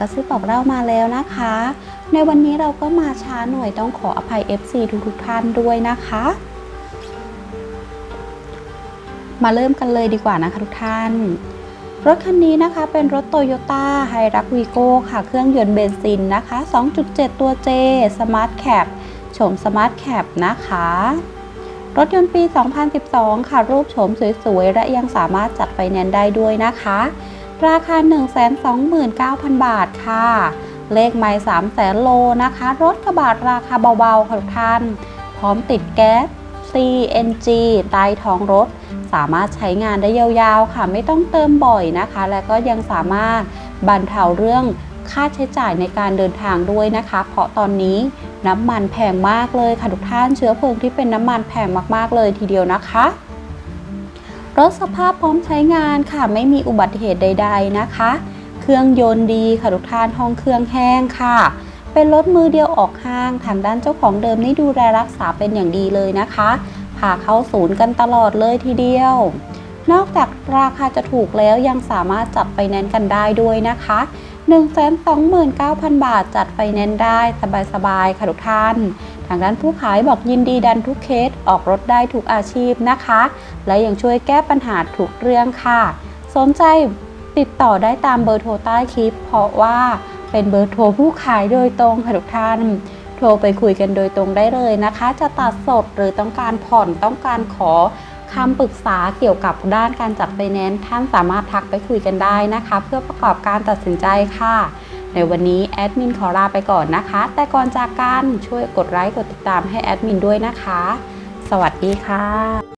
กระซิบบอกเล่ามาแล้วนะคะ ในวันนี้เราก็มาช้าหน่อยต้องขออภัย FC ทุกๆท่านด้วยนะคะ มาเริ่มกันเลยดีกว่านะคะทุกท่าน รถคันนี้นะคะเป็นรถโตโยต้าไฮรักวีโก้ค่ะ เครื่องยนต์เบนซินนะคะ 2.7 ตัว J Smart Cap โฉม Smart Cap นะคะรถยนต์ปี 2012 ค่ะ รูปโฉมสวยๆ และยังสามารถจัดไฟแนนซ์ได้ด้วยนะคะ ราคา 129,000 บาทค่ะ เลขไมล์3แสนโลนะคะ รถกระบะราคาเบาๆค่ะทุกท่าน พร้อมติดแก๊ส CNG ใต้ท้องรถ สามารถใช้งานได้ยาวๆ ค่ะ ไม่ต้องเติมบ่อยนะคะ และก็ยังสามารถบรรเทาเรื่องค่าใช้จ่ายในการเดินทางด้วยนะคะ เพราะตอนนี้น้ำมันแพงมากเลยค่ะทุกท่านเชื้อเพลิงที่เป็นน้ำมันแพงมากๆเลยทีเดียวนะคะ รถสภาพพร้อมใช้งานค่ะ ไม่มีอุบัติเหตุใด ๆนะคะ เครื่องยนต์ดีค่ะทุกท่านห้องเครื่องแห้งค่ะ เป็นรถมือเดียวออกห้างทางด้านเจ้าของเดิมนี่ดูแลรักษาเป็นอย่างดีเลยนะคะพาเข้าศูนย์กันตลอดเลยทีเดียวนอกจากราคาจะถูกแล้วยังสามารถจับไฟแนนซ์กันได้ด้วยนะคะ 129,000 บาทจัดไฟแนนซ์ได้สบายๆค่ะทุกท่าน ทางด้านผู้ขายบอกยินดีดันทุกเคสออกรถได้ทุกอาชีพนะคะ และยังช่วยแก้ปัญหาทุกเรื่องค่ะ สนใจติดต่อได้ตามเบอร์โทรใต้คลิป เพราะว่าเป็นเบอร์โทรผู้ขายโดยตรงค่ะทุกท่านโทรไปคุยกันโดยตรงได้เลยนะคะ จะตัดสดหรือต้องการผ่อนต้องการขอคำปรึกษาเกี่ยวกับด้านการจัดไฟแนนซ์ท่านสามารถทักไปคุยกันได้นะคะ เพื่อประกอบการตัดสินใจค่ะ ในวันนี้แอดมินขอลาไปก่อนนะคะ แต่ก่อนจากกันช่วยกดไลค์กดติดตามให้แอดมินด้วยนะคะ สวัสดีค่ะ